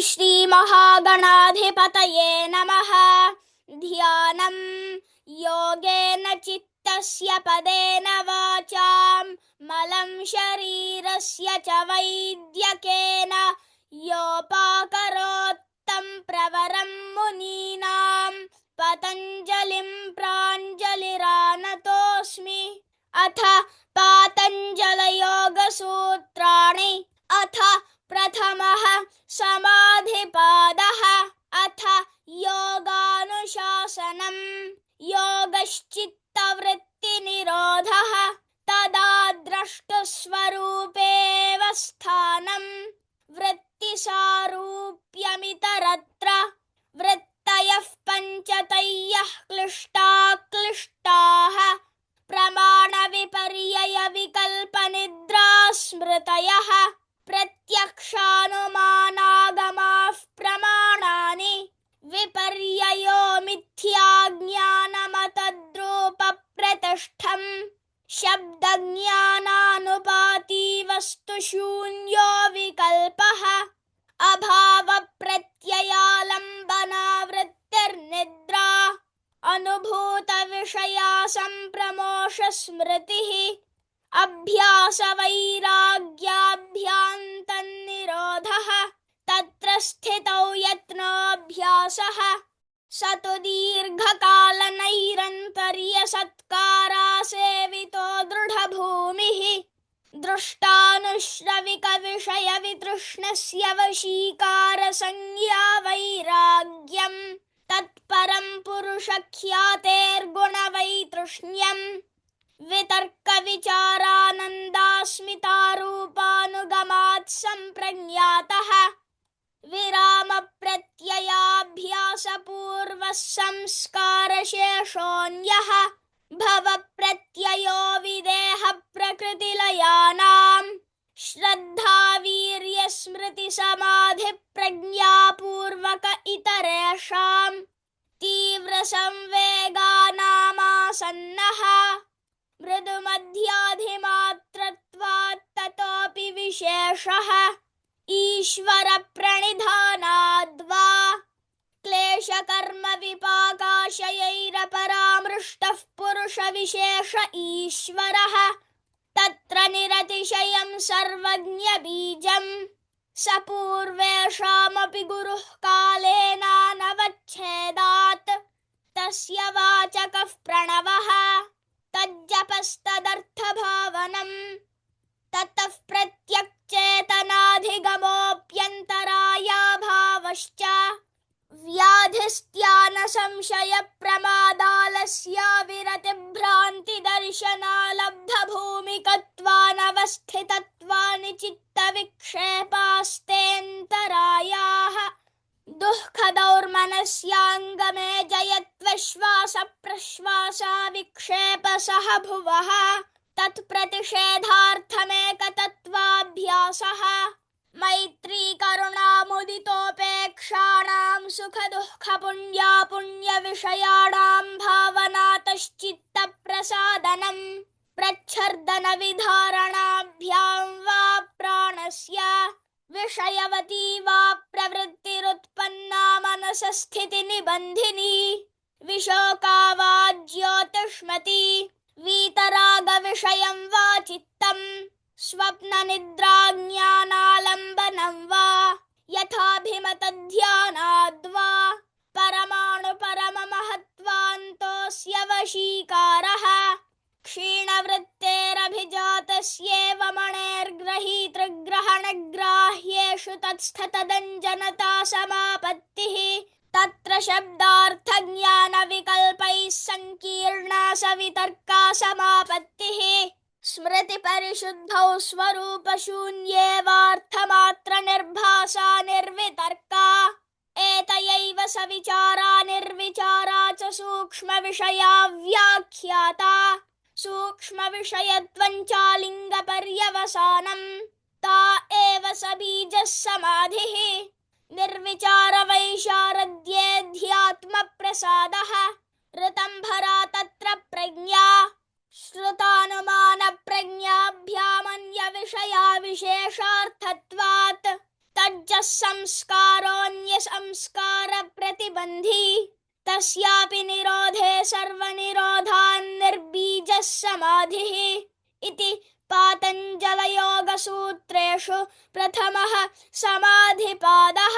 श्रीमहागणाधिपतये नमः। ध्यानं योगेन चित्तस्य पदेन वाचां मलं शरीरस्य च वैद्यकेन। योपाकरोत्तं प्रवरं मुनीनां पतञ्जलिं प्राञ्जलिरानतोऽस्मि। अथ पातञ्जलयोगसूत्राणि। अथ प्रथमः समाधिपादः अथ योगानुशासनम्। योगश्चित्तवृत्तिनिरोधः तदा द्रष्टुस्वरूपेव स्थानम्। वृत्तिसारूप्यमितरत्र वृत्तयः पञ्चतयः क्लिष्टा क्लिष्टाः प्रमाणविपर्ययविकल्पनिद्रा स्मृतयः प्रत्यक्षानुमानागमाः प्रमाणानि विपर्ययो मिथ्याज्ञानमतद्रूपप्रतिष्ठम्। शब्दज्ञानानुपाती वस्तुशून्यो विकल्पः। अभावप्रत्ययालम्बनावृत्तिर्निद्रा। अनुभूतविषया सम्प्रमोषस्मृतिः अभ्यासवैराग्याभ्यान्तन्निरोधः तत्र स्थितौ यत्नोऽभ्यासः। स तु दीर्घकालनैरन्तर्यसत्कारासेवितो दृढभूमिः। दृष्टानुश्रविकविषयवितृष्णस्य वशीकारसंज्ञा वैराग्यम् तत्परं पुरुषख्यातेर्गुणवैतृष्ण्यम् वितर्कविचारानन्दास्मितारूपानुगमात् सम्प्रज्ञातः। विरामप्रत्ययाभ्यासपूर्वः संस्कारशेषोऽन्यः भवप्रत्ययो विदेहप्रकृतिलयानाम्। श्रद्धावीर्यस्मृतिसमाधिप्रज्ञापूर्वक इतरेषाम्। तीव्रसंवेगानामासन्नः मृदुमध्याधिमात्रत्वात् ततोऽपि विशेषः। ईश्वरप्रणिधानाद्वा क्लेशकर्मविपाकाशयैरपरामृष्टः पुरुषविशेष ईश्वरः। तत्र निरतिशयं सर्वज्ञबीजम्। स पूर्वेषामपि गुरुः कालेनानवच्छेदात् व्याधिस्त्यानसंशयप्रमादालस्या विरतिभ्रान्तिदर्शनालब्धभूमिकत्वानवस्थितत्वानि चित्तविक्षेपास्तेऽन्तरायाः। दुःखदौर्मनस्याङ्गमे जयत्वश्वासप्रश्वासा विक्षेपसः भुवः तत्प्रतिषेधार्थमेकतत्त्वाभ्यासः। मैत्रीकरुणामुदितोपेक्षाणां सुखदुःखपुण्या पुण्यविषयाणां भावनातश्चित्तप्रसादनम् प्रच्छर्दनविधारणाभ्यां वा प्राणस्य विषयवती वा प्रवृत्तिरुत्पन्ना मनसस्थितिनिबन्धिनी विशोका वा ज्योतिष्मती वीतरागविषयं वा चित्तम् स्वप्ननिद्राज्ञानालम्बनं वशीकारः क्षीणवृत्तेरभिजातस्येव मणेर्ग्रहीतृग्रहणग्राह्येषु तत्स्थतदञ्जनता समापत्तिः। तत्र शब्दार्थज्ञानविकल्पैः सङ्कीर्णा सवितर्का समापत्तिः। स्मृतिपरिशुद्धौ स्वरूपशून्येवार्थमात्रनिर्भासा निर्वितर्का। एतयैव सविचारा निर्विचारा च सूक्ष्मविषया व्याख्याता। सूक्ष्मविषयत्वञ्चालिङ्गपर्यवसानम् ता एव स बीजः समाधिः निर्विचारवैशारद्येऽध्यात्मप्रसादः ऋतम्भरा तत्र प्रज्ञा। श्रुतानुमानप्रज्ञाभ्यामन्यविषया विशेषार्थत्वात् तज्जः संस्कारोऽन्यसंस्कारप्रतिबन्धी तस्यापि निरोधे सर्वनिरोधान्निर्बीजः समाधिः इति पातञ्जलयोगसूत्रेषु प्रथमः समाधिपादः।